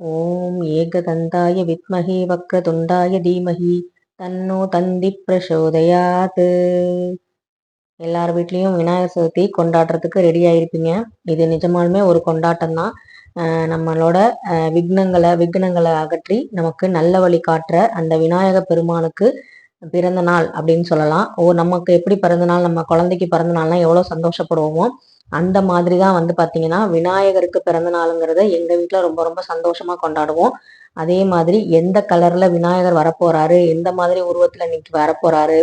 ஓம் ஏகதந்தாய வித்மஹி வக்ரதுண்டாய தீமஹி தன்னோ தந்தி பிரசோதயாத். எல்லார் வீட்லேயும் விநாயகர் சதுர்த்தி கொண்டாடுறதுக்கு ரெடி ஆயிருப்பீங்க. இது நிஜமாலுமே ஒரு கொண்டாட்டம் தான் நம்மளோட விக்னங்களை விக்னங்களை அகற்றி நமக்கு நல்ல வழி காட்டுற அந்த விநாயக பெருமானுக்கு பிறந்த நாள் அப்படின்னு சொல்லலாம். ஓ நமக்கு எப்படி பிறந்த நாள் நம்ம குழந்தைக்கு பிறந்த நாள்லாம் எவ்வளோ சந்தோஷப்படுவோமோ அந்த மாதிரி தான் வந்து பார்த்தீங்கன்னா விநாயகருக்கு பிறந்த நாளுங்கிறத எங்கள் வீட்டில் ரொம்ப ரொம்ப சந்தோஷமாக கொண்டாடுவோம். அதே மாதிரி எந்த கலரில் விநாயகர் வரப்போகிறாரு எந்த மாதிரி உருவத்தில் இன்னைக்கு வரப்போகிறாரு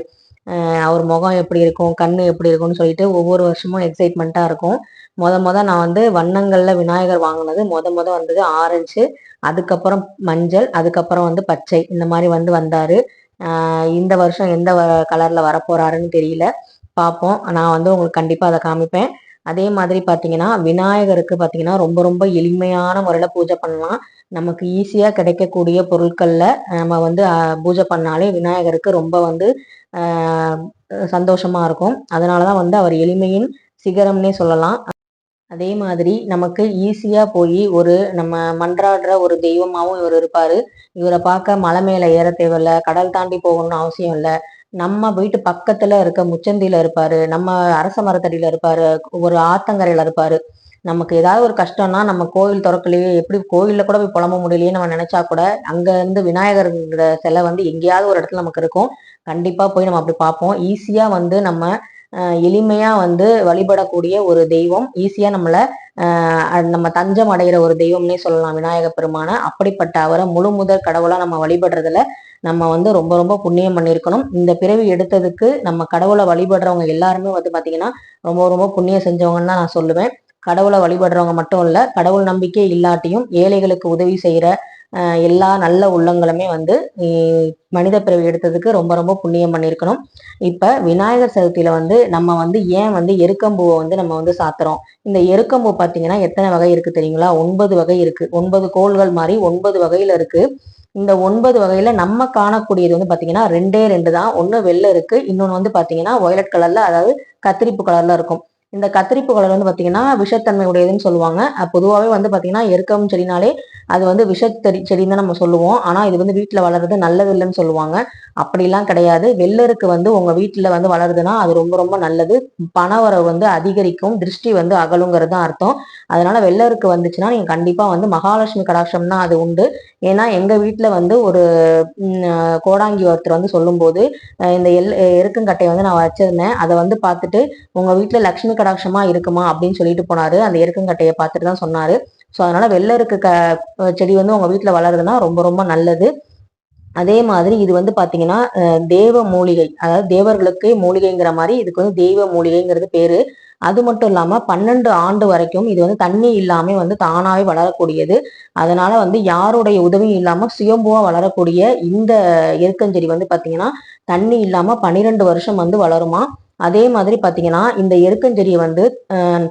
அவர் முகம் எப்படி இருக்கும் கண் எப்படி இருக்கும்னு சொல்லிட்டு ஒவ்வொரு வருஷமும் எக்ஸைட்மெண்ட்டாக இருக்கும். மொத மொத நான் வந்து வண்ணங்களில் விநாயகர் வாங்கினது மொத மொத வந்தது ஆரஞ்சு அதுக்கப்புறம் மஞ்சள் அதுக்கப்புறம் வந்து பச்சை இந்த மாதிரி வந்து வந்தார். இந்த வருஷம் எந்த கலரில் வரப்போகிறாருன்னு தெரியல. பார்ப்போம். நான் வந்து உங்களுக்கு கண்டிப்பாக அதை காமிப்பேன். அதே மாதிரி பார்த்தீங்கன்னா விநாயகருக்கு பார்த்தீங்கன்னா ரொம்ப ரொம்ப எளிமையான முறையில் பூஜை பண்ணலாம். நமக்கு ஈஸியாக கிடைக்கக்கூடிய பொருட்களில் நம்ம வந்து பூஜை பண்ணாலே விநாயகருக்கு ரொம்ப வந்து சந்தோஷமாக இருக்கும். அதனால தான் வந்து அவர் எளிமையின் சிகரம்னே சொல்லலாம். அதே மாதிரி நமக்கு ஈஸியாக போய் ஒரு நம்ம மன்றாடுற ஒரு தெய்வமாகவும் இவர் இருப்பார். இவரை பார்க்க மலை மேலே ஏற தேவையில்ல கடல் தாண்டி போகணும்னு அவசியம் இல்லை. நம்ம வீட்டு பக்கத்துல இருக்க முச்சந்தியில இருப்பாரு நம்ம அரச மரத்தடியில இருப்பாரு ஒரு ஆத்தங்கரையில இருப்பாரு. நமக்கு ஏதாவது ஒரு கஷ்டம்னா நம்ம கோவில் திறக்கலையே எப்படி கோவில்ல கூட போய் புலம்ப முடியலையே நம்ம நினைச்சா கூட அங்க இருந்து விநாயகர் சிலை வந்து எங்கேயாவது ஒரு இடத்துல நமக்கு இருக்கும். கண்டிப்பா போய் நம்ம அப்படி பார்ப்போம். ஈஸியா வந்து நம்ம எளிமையாக வந்து வழிபடக்கூடிய ஒரு தெய்வம். ஈஸியாக நம்மளை நம்ம தஞ்சம் அடைகிற ஒரு தெய்வம்னே சொல்லலாம். விநாயக பெருமான. அப்படிப்பட்ட அவரை முழு முதல் கடவுளாக நம்ம வழிபடுறதுல நம்ம வந்து ரொம்ப ரொம்ப புண்ணியம் பண்ணியிருக்கணும். இந்த பிறவி எடுத்ததுக்கு நம்ம கடவுளை வழிபடுறவங்க எல்லாருமே வந்து பார்த்தீங்கன்னா ரொம்ப ரொம்ப புண்ணியம் செஞ்சவங்கன்னு தான் நான் சொல்லுவேன். கடவுளை வழிபடுறவங்க மட்டும் இல்லை கடவுள் நம்பிக்கை இல்லாட்டியும் ஏழைகளுக்கு உதவி செய்கிற எல்லா நல்ல உள்ளங்களுமே வந்து மனித பிறவி எடுத்ததுக்கு ரொம்ப ரொம்ப புண்ணியம் பண்ணியிருக்கணும். இப்போ விநாயகர் சதுர்த்தியில் வந்து நம்ம வந்து ஏன் வந்து எருக்கம்பூவை வந்து நம்ம வந்து சாத்துறோம்? இந்த எருக்கம்பூ பார்த்தீங்கன்னா எத்தனை வகை இருக்குது தெரியுங்களா? ஒன்பது வகை இருக்குது ஒன்பது கோள்கள் மாதிரி ஒன்பது வகையில் இருக்குது இந்த ஒன்பது வகையில் நம்ம காணக்கூடியது வந்து பார்த்தீங்கன்னா ரெண்டே ரெண்டு தான். ஒன்று வெள்ளை இருக்குது இன்னொன்று வந்து பார்த்தீங்கன்னா ஒயலட் கலரில் அதாவது கத்திரிப்பு கலரில் இருக்கும். இந்த கத்திரிப்பு கலர் வந்து பார்த்தீங்கன்னா விஷத்தன்மை உடையதுன்னு சொல்லுவாங்க பொதுவாகவே வந்து பார்த்தீங்கன்னா எருக்கம் செடினாலே அது வந்து விஷத்தறி செடின்னு தான் நம்ம சொல்லுவோம். ஆனால் இது வந்து வீட்டில் வளர்றது நல்லது இல்லைன்னு சொல்லுவாங்க. அப்படிலாம் கிடையாது. வெள்ளருக்கு வந்து உங்கள் வீட்டில் வந்து வளருதுன்னா அது ரொம்ப ரொம்ப நல்லது. பணவரவு வந்து அதிகரிக்கும். திருஷ்டி வந்து அகலுங்கிறது தான் அர்த்தம். அதனால வெள்ளருக்கு வந்துச்சுன்னா நீங்கள் கண்டிப்பாக வந்து மகாலட்சுமி கடாட்சம் தான் அது உண்டு. ஏன்னா எங்கள் வீட்டில் வந்து ஒரு கோடாங்கி ஒருத்தர் வந்து சொல்லும்போது இந்த எல் எருக்கங்கட்டையை வந்து நான் வச்சிருந்தேன். அதை வந்து பார்த்துட்டு உங்கள் வீட்டில் லக்ஷ்மி கடாட்சமாக இருக்குமா? அப்படின்னு சொல்லிட்டு போனாரு. அந்த எருக்கங்கட்டையை பார்த்துட்டு தான் சொன்னார். ஸோ அதனால் வெள்ளை இருக்க க செடி வந்து உங்கள் வீட்டில் வளருதுன்னா ரொம்ப ரொம்ப நல்லது. அதே மாதிரி இது வந்து பார்த்தீங்கன்னா தேவ மூலிகை அதாவது தேவர்களுக்கே மூலிகைங்கிற மாதிரி இதுக்கு வந்து தெய்வ மூலிகைங்கிறது பேர். அது மட்டும் இல்லாமல் பன்னெண்டு ஆண்டு வரைக்கும் இது வந்து தண்ணி இல்லாமல் வந்து தானாகவே வளரக்கூடியது. அதனால வந்து யாருடைய உதவியும் இல்லாமல் சுயம்புவாக வளரக்கூடிய இந்த எருக்கஞ்செடி வந்து பார்த்தீங்கன்னா தண்ணி இல்லாமல் பன்னிரெண்டு வருஷம் வந்து வளருமா? அதே மாதிரி பார்த்தீங்கன்னா இந்த எருக்கஞ்செடியை வந்து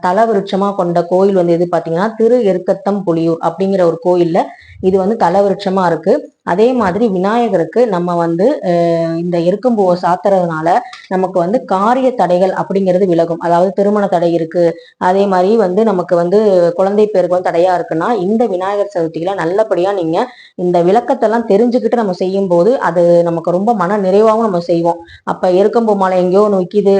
தல விருட்சமாக கொண்ட கோயில் வந்து எது பார்த்தீங்கன்னா திரு எருக்கத்தம் புலியூர் அப்படிங்கிற ஒரு கோயில்ல இது வந்து தல விருட்சமாக இருக்குது அதே மாதிரி விநாயகருக்கு நம்ம வந்து இந்த எருக்கம்பூவை சாத்துறதுனால நமக்கு வந்து காரிய தடைகள் அப்படிங்கிறது விலகும். அதாவது திருமண தடை இருக்கு. அதே மாதிரி வந்து நமக்கு வந்து குழந்தை பேருக்கு வந்து தடையா இருக்குன்னா இந்த விநாயகர் சதுர்த்தியில நல்லபடியா நீங்க இந்த விளக்கத்தெல்லாம் தெரிஞ்சுக்கிட்டு நம்ம செய்யும் போது அது நமக்கு ரொம்ப மன நிறைவாகவும் நம்ம செய்வோம். அப்ப எருக்கம்பூ மாலை எங்கேயோ ஒன்று விற்கிது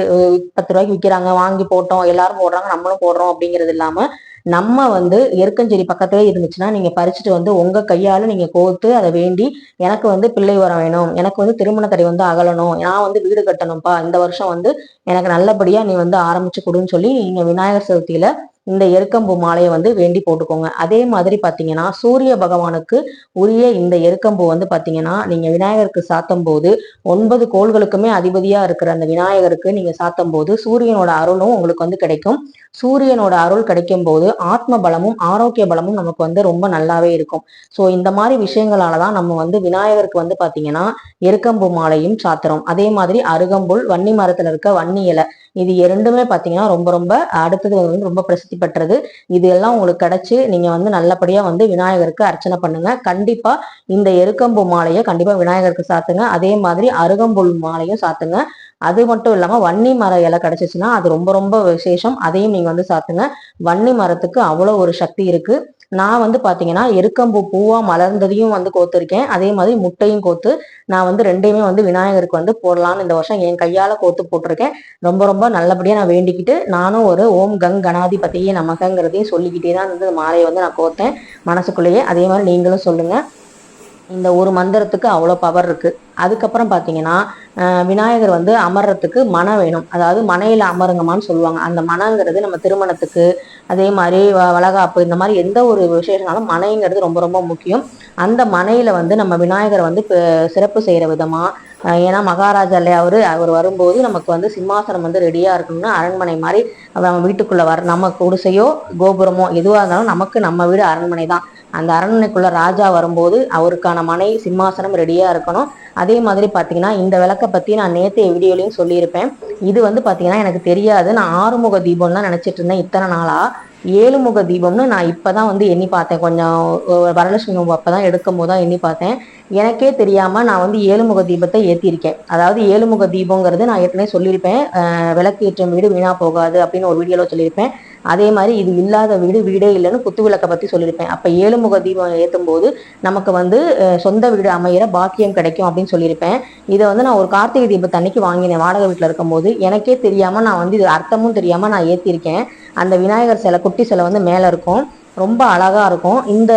பத்து ரூபாய்க்கு விற்கிறாங்க வாங்கி போட்டோம் எல்லாரும் போடுறாங்க நம்மளும் போடுறோம் அப்படிங்கிறது இல்லாம நம்ம வந்து எருக்கஞ்செடி பக்கத்துல இருந்துச்சுன்னா நீங்க பறிச்சுட்டு வந்து உங்க கையால நீங்க கோத்து அதை வேண்டி எனக்கு வந்து பிள்ளை வர வேணும். எனக்கு வந்து திருமண தடை வந்து அகலணும். நான் வந்து வீடு கட்டணும்ப்பா. இந்த வருஷம் வந்து எனக்கு நல்லபடியா நீ வந்து ஆரம்பிச்சு கொடுன்னு சொல்லி நீங்க விநாயகர் சதுர்த்தியில இந்த எருக்கம்பூ மாலையை வந்து வேண்டி போட்டுக்கோங்க. அதே மாதிரி பார்த்தீங்கன்னா சூரிய பகவானுக்கு உரிய இந்த எருக்கம்பூ வந்து பார்த்தீங்கன்னா நீங்கள் விநாயகருக்கு சாத்தும் போது ஒன்பது கோள்களுக்குமே அதிபதியாக இருக்கிற அந்த விநாயகருக்கு நீங்கள் சாத்தும் போது சூரியனோட அருளும் உங்களுக்கு வந்து கிடைக்கும். சூரியனோட அருள் கிடைக்கும் போது ஆத்ம பலமும் ஆரோக்கிய பலமும் நமக்கு வந்து ரொம்ப நல்லாவே இருக்கும். ஸோ இந்த மாதிரி விஷயங்களாலதான் நம்ம வந்து விநாயகருக்கு வந்து பார்த்தீங்கன்னா எருக்கம்பூ மாலையும் சாத்துறோம். அதே மாதிரி அருகம்புல் வன்னி மரத்தில் இருக்க வன்னி இலை இது இரண்டுமே பாத்தீங்கன்னா ரொம்ப ரொம்ப அடுத்தது வந்து ரொம்ப பிரசித்தி பெற்றது. இது எல்லாம் உங்களுக்கு கிடைச்சு நீங்க வந்து நல்லபடியா வந்து விநாயகருக்கு அர்ச்சனை பண்ணுங்க. கண்டிப்பா இந்த எருக்கம்பு மாலையை கண்டிப்பா விநாயகருக்கு சாத்துங்க. அதே மாதிரி அருகம்புல் மாலையும் சாத்துங்க. அது மட்டும் இல்லாமல் வன்னி மர இலை கிடச்சிச்சின்னா அது ரொம்ப ரொம்ப விசேஷம். அதையும் நீங்கள் வந்து சாத்துங்க வன்னி மரத்துக்கு அவ்வளோ ஒரு சக்தி இருக்குது நான் வந்து பார்த்தீங்கன்னா எருக்கம்பூ பூவாக மலர்ந்ததையும் வந்து கோத்துருக்கேன் அதே மாதிரி முட்டையும் கோத்து நான் வந்து ரெண்டையுமே வந்து விநாயகருக்கு வந்து போடலான்னு இந்த வருஷம் என் கையால் கோத்து போட்டிருக்கேன். ரொம்ப ரொம்ப நல்லபடியாக நான் வேண்டிக்கிட்டு நானும் ஒரு ஓம் கங் கணாதிபதியே நமகங்கிறதையும் சொல்லிக்கிட்டே தான் வந்து மாலையை வந்து நான் கோத்தேன் மனசுக்குள்ளேயே. அதே மாதிரி நீங்களும் சொல்லுங்கள் இந்த ஒரு மந்திரத்துக்கு அவ்வளோ பவர் இருக்குது அதுக்கப்புறம் பார்த்தீங்கன்னா விநாயகர் வந்து அமர்றதுக்கு மனை வேணும். அதாவது மனையில் அமருங்கம்மான்னு சொல்லுவாங்க. அந்த மனங்கிறது நம்ம திருமணத்துக்கு அதே மாதிரி வளகாப்பு இந்த மாதிரி எந்த ஒரு விசேஷனாலும் மனைங்கிறது ரொம்ப ரொம்ப முக்கியம். அந்த மனையில் வந்து நம்ம விநாயகரை வந்து சிறப்பு செய்கிற விதமாக ஏன்னா மகாராஜா இல்லையா அவர்? அவர் வரும்போது நமக்கு வந்து சிம்மாசனம் வந்து ரெடியாக இருக்கணும்னு அரண்மனை மாதிரி நம்ம வீட்டுக்குள்ளே வர நம்ம குடிசையோ கோபுரமோ எதுவாக இருந்தாலும் நமக்கு நம்ம வீடு அரண்மனை தான். அந்த அரண்மனைக்குள்ளே ராஜா வரும்போது அவருக்கான மனை சிம்மாசனம் ரெடியாக இருக்கணும். அதே மாதிரி பார்த்தீங்கன்னா இந்த விளக்கை பற்றி நான் நேற்றைய வீடியோலையும் சொல்லியிருப்பேன். இது வந்து பார்த்தீங்கன்னா எனக்கு தெரியாது. நான் ஆறுமுக தீபம்லாம் நினச்சிட்டு இருந்தேன். இத்தனை நாளாக ஏழுமுக தீபம்னு நான் இப்போ தான் வந்து எண்ணி பார்த்தேன். கொஞ்சம் வரலட்சுமி அப்போ தான் எடுக்கும் போது தான் எண்ணி பார்த்தேன். எனக்கே தெரியாமல் நான் வந்து ஏழுமுக தீபத்தை ஏற்றிருக்கேன் அதாவது ஏழுமுக தீபங்கிறது நான் ஏற்கனவே சொல்லியிருப்பேன். விளக்கு ஏற்றும் வீடு வீணாக போகாது அப்படின்னு ஒரு வீடியோவில் சொல்லியிருப்பேன். அதே மாதிரி இது இல்லாத வீடு வீடே இல்லைன்னு குத்து விளக்கை பற்றி சொல்லியிருப்பேன். அப்போ ஏழுமுக தீபம் ஏற்றும் போது நமக்கு வந்து சொந்த வீடு அமையிற பாக்கியம் கிடைக்கும் அப்படின்னு சொல்லியிருப்பேன். இதை வந்து நான் ஒரு கார்த்திகை தீபத்தை அன்னைக்கு வாங்கினேன் வாடகை வீட்டில் இருக்கும்போது. எனக்கே தெரியாமல் நான் வந்து இது அர்த்தமும் தெரியாமல் நான் ஏற்றிருக்கேன் அந்த விநாயகர் சிலை குட்டி சிலை வந்து மேலே இருக்கும். ரொம்ப அழகா இருக்கும். இந்த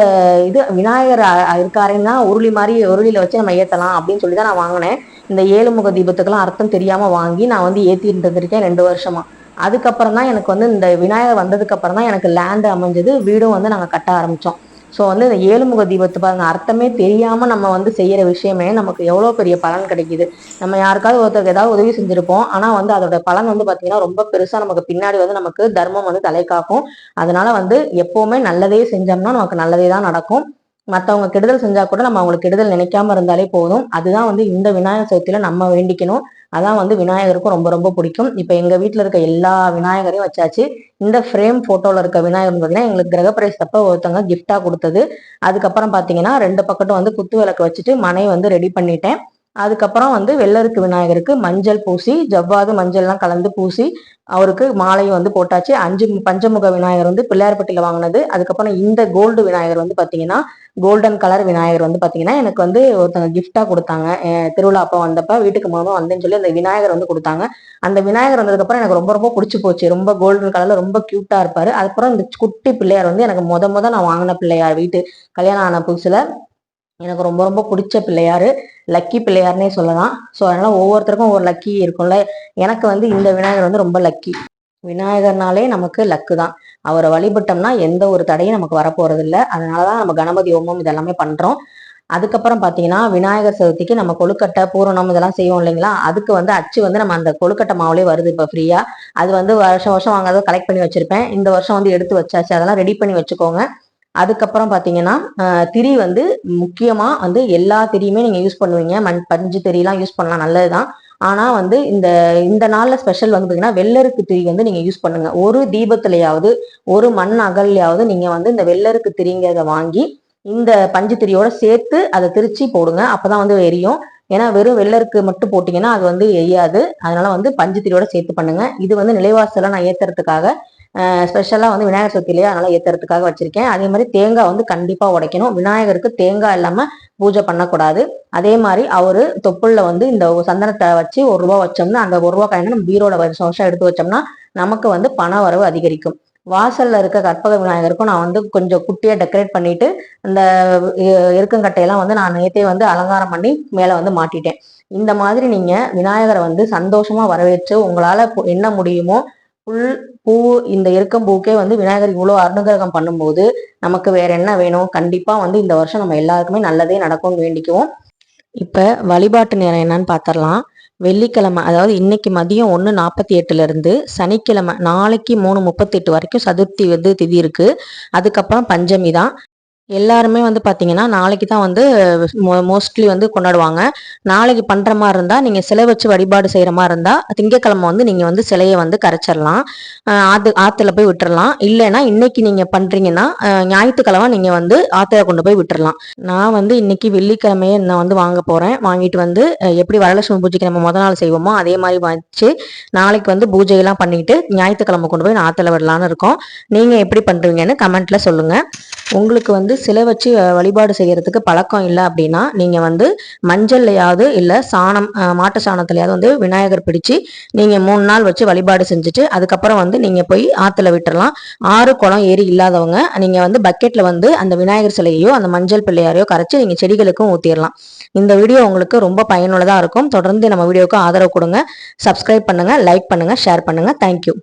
இது விநாயகர் இருக்காருன்னா உருளி மாதிரி உருளியில வச்சு நம்ம ஏற்றலாம் அப்படின்னு சொல்லி தான் நான் வாங்கினேன். இந்த ஏழுமுக தீபத்துக்கெல்லாம் அர்த்தம் தெரியாம வாங்கி நான் வந்து ஏற்றிட்டு இருந்திருக்கேன் ரெண்டு வருஷமா. அதுக்கப்புறம் தான் எனக்கு வந்து இந்த விநாயகர் வந்ததுக்கப்புறம் தான் எனக்கு லேண்டு அமைஞ்சது வீடும் வந்து நாங்கள் கட்ட ஆரம்பித்தோம் ஸோ வந்து இந்த ஏழுமுக தீபத்து பாருங்க அர்த்தமே தெரியாமல் நம்ம வந்து செய்கிற விஷயமே நமக்கு எவ்வளோ பெரிய பலன் கிடைக்குது. நம்ம யாருக்காவது ஒருத்தருக்கு ஏதாவது உதவி செஞ்சுருப்போம் ஆனால் வந்து அதோட பலன் வந்து பார்த்தீங்கன்னா ரொம்ப பெருசாக நமக்கு பின்னாடி வந்து நமக்கு தர்மம் வந்து தலை காக்கும். அதனால வந்து எப்போவுமே நல்லதே செஞ்சோம்னா நமக்கு நல்லதே தான் நடக்கும். மற்றவங்க கெடுதல் செஞ்சா கூட நம்ம அவங்களுக்கு கெடுதல் நினைக்காம இருந்தாலே போதும். அதுதான் வந்து இந்த விநாயகர் சதுர்த்தியில நம்ம வேண்டிக்கணும். அதான் வந்து விநாயகருக்கும் ரொம்ப ரொம்ப பிடிக்கும். இப்போ எங்க வீட்டில் இருக்க எல்லா விநாயகரையும் வச்சாச்சு. இந்த ஃப்ரேம் போட்டோல இருக்க விநாயகர் பார்த்தீங்கன்னா எங்களுக்கு கிரகப்பிரவேச தப்ப ஒருத்தவங்க கிஃப்டா கொடுத்தது. அதுக்கப்புறம் பார்த்தீங்கன்னா ரெண்டு பக்கட்டும் வந்து குத்து விளக்கு வச்சுட்டு மனை வந்து ரெடி பண்ணிட்டேன். அதுக்கப்புறம் வந்து வெள்ளருக்கு விநாயகருக்கு மஞ்சள் பூசி ஜவ்வாது மஞ்சள்லாம் கலந்து பூசி அவருக்கு மாலையும் வந்து போட்டாச்சு. அஞ்சு பஞ்சமுக விநாயகர் வந்து பிள்ளையார்பட்டியில் வாங்கினது. அதுக்கப்புறம் இந்த கோல்டு விநாயகர் வந்து பார்த்தீங்கன்னா கோல்டன் கலர் விநாயகர் வந்து பார்த்தீங்கன்னா எனக்கு வந்து ஒருத்தங்க கிஃப்டாக கொடுத்தாங்க. திருவிழா அப்போ வந்தப்ப வீட்டுக்கு மூலமாக வந்தேன்னு சொல்லி அந்த விநாயகர் வந்து கொடுத்தாங்க. அந்த விநாயகர் வந்ததுக்கப்புறம் எனக்கு ரொம்ப ரொம்ப பிடிச்சி போச்சு. ரொம்ப கோல்டன் கலரில் ரொம்ப க்யூட்டாக இருப்பார். அதுக்கப்புறம் இந்த குட்டி பிள்ளையார் வந்து எனக்கு முத முத நான் வாங்கின பிள்ளையார் வீட்டு கல்யாணம் ஆன புதுசில் எனக்கு ரொம்ப ரொம்ப பிடிச்ச பிள்ளையார். லக்கி பிள்ளையார்னே சொல்லலாம். ஸோ அதனால் ஒவ்வொருத்தருக்கும் ஒவ்வொரு லக்கி இருக்கும்ல. எனக்கு வந்து இந்த விநாயகர் வந்து ரொம்ப லக்கி விநாயகர்னாலே நமக்கு லக்கு தான். அவரை வழிபட்டோம்னா எந்த ஒரு தடையும் நமக்கு வரப்போகிறதில்ல இல்லை அதனால தான் நம்ம கணபதி ஹோமம் இதெல்லாமே பண்ணுறோம் அதுக்கப்புறம் பார்த்தீங்கன்னா விநாயகர் சதுர்த்திக்கு நம்ம கொழுக்கட்டை பூரணம் இதெல்லாம் செய்வோம் இல்லைங்களா? அதுக்கு வந்து அச்சு வந்து நம்ம அந்த கொழுக்கட்டை மாவுலே வருது இப்போ ஃப்ரீயாக அது வந்து வருஷம் வருஷம் வாங்காத கலெக்ட் பண்ணி வச்சுருப்பேன். இந்த வருஷம் வந்து எடுத்து வச்சாச்சு. அதெல்லாம் ரெடி பண்ணி வச்சுக்கோங்க. அதுக்கப்புறம் பார்த்தீங்கன்னா திரி வந்து முக்கியமாக வந்து எல்லா திரியுமே நீங்கள் யூஸ் பண்ணுவீங்க. மண் பஞ்சு திரியெல்லாம் யூஸ் பண்ணலாம். நல்லது தான் ஆனால் வந்து இந்த இந்த நாளில் ஸ்பெஷல் வந்து பார்த்தீங்கன்னா வெள்ளருக்கு திரி வந்து நீங்கள் யூஸ் பண்ணுங்கள் ஒரு தீபத்துலையாவது ஒரு மண் அகல்லையாவது நீங்கள் வந்து இந்த வெள்ளருக்கு திரிங்கிறத வாங்கி இந்த பஞ்சு திரியோட சேர்த்து அதை திரிச்சு போடுங்க. அப்போதான் வந்து எரியும். ஏன்னா வெறும் வெள்ளருக்கு மட்டும் போட்டிங்கன்னா அது வந்து எரியாது. அதனால வந்து பஞ்சு திரியோட சேர்த்து பண்ணுங்க. இது வந்து நிலைவாசலாம் நான் ஏற்றுறதுக்காக ஸ்பெஷலாக வந்து விநாயகர் சதுர்த்திலேயே அதனால் ஏற்றுறதுக்காக வச்சுருக்கேன். அதே மாதிரி தேங்காய் வந்து கண்டிப்பாக உடைக்கணும். விநாயகருக்கு தேங்காய் இல்லாமல் பூஜை பண்ணக்கூடாது. அதே மாதிரி அவர் தொப்புளில் வந்து இந்த சந்தனத்தை வச்சு ஒரு ரூபா வச்சோம்னா அந்த ஒரு ரூபா காயினை நம்ம பீரோட வருஷம் வருஷம் எடுத்து வச்சோம்னா நமக்கு வந்து பண வரவு அதிகரிக்கும். வாசல்ல இருக்க கற்பக விநாயகருக்கும் நான் வந்து கொஞ்சம் குட்டியா டெக்கரேட் பண்ணிட்டு அந்த இருக்கங்கட்டையெல்லாம் வந்து நான் நேத்தே வந்து அலங்காரம் பண்ணி மேல வந்து மாட்டிட்டேன். இந்த மாதிரி நீங்க விநாயகரை வந்து சந்தோஷமா வரவேற்று உங்களால என்ன முடியுமோ புல் பூ இந்த இருக்கும் பூக்கே வந்து விநாயகர் இவ்வளோ அனுகிரகம் பண்ணும்போது நமக்கு வேற என்ன வேணும்? கண்டிப்பாக வந்து இந்த வருஷம் நம்ம எல்லாருக்குமே நல்லதே நடக்கும்னு வேண்டிக்குவோம். இப்போ வழிபாட்டு நேரம் என்னன்னு பார்த்துடலாம் வெள்ளிக்கிழமை அதாவது இன்னைக்கு மதியம் ஒன்று நாற்பத்தி எட்டுலேருந்து சனிக்கிழமை நாளைக்கு மூணு முப்பத்தெட்டு வரைக்கும் சதுர்த்தி வந்து திதி இருக்குது அதுக்கப்புறம் பஞ்சமி தான். எல்லாருமே வந்து பார்த்தீங்கன்னா நாளைக்கு தான் வந்து மோஸ்ட்லி வந்து கொண்டாடுவாங்க. நாளைக்கு பண்ணுற மாதிரி இருந்தால் நீங்கள் சிலை வச்சு வழிபாடு செய்கிற மாதிரி இருந்தால் திங்கக்கிழமை வந்து நீங்கள் வந்து சிலையை வந்து கரைச்சிடலாம். ஆற்று ஆற்றுல போய் விட்டுறலாம். இல்லைன்னா இன்னைக்கு நீங்கள் பண்ணுறீங்கன்னா ஞாயிற்றுக்கிழமை நீங்கள் வந்து ஆற்றுல கொண்டு போய் விட்டுறலாம். நான் வந்து இன்னைக்கு வெள்ளிக்கிழமையே நான் வந்து வாங்க போகிறேன் வாங்கிட்டு வந்து எப்படி வரலட்சுமி பூஜைக்கு நம்ம முத நாள் செய்வோமோ அதே மாதிரி வச்சு நாளைக்கு வந்து பூஜையெல்லாம் பண்ணிட்டு ஞாயிற்றுக்கிழமை கொண்டு போய் ஆற்றுல விடலான்னு இருக்கோம். நீங்கள் எப்படி பண்ணுறீங்கன்னு கமெண்ட்டில் சொல்லுங்கள் உங்களுக்கு வந்து சிலை வச்சு வழிபாடு செய்கிறதுக்கு பழக்கம் இல்லை அப்படின்னா நீங்கள் வந்து மஞ்சள்லையாவது இல்லை சாணம் மாட்டு சாணத்துலையாவது வந்து விநாயகர் பிடிச்சு நீங்கள் மூணு நாள் வச்சு வழிபாடு செஞ்சுட்டு அதுக்கப்புறம் வந்து நீங்கள் போய் ஆற்றுல விட்டுறலாம். ஆறு குளம் ஏரி இல்லாதவங்க நீங்கள் வந்து பக்கெட்டில் வந்து அந்த விநாயகர் சிலையையோ அந்த மஞ்சள் பிள்ளையாரையோ கரைச்சி நீங்கள் செடிகளுக்கும் ஊற்றிடலாம் இந்த வீடியோ உங்களுக்கு ரொம்ப பயனுள்ளதாக இருக்கும். தொடர்ந்து நம்ம வீடியோவுக்கு ஆதரவு கொடுங்க. சப்ஸ்கிரைப் பண்ணுங்கள் லைக் பண்ணுங்கள் ஷேர் பண்ணுங்கள் தேங்க்யூ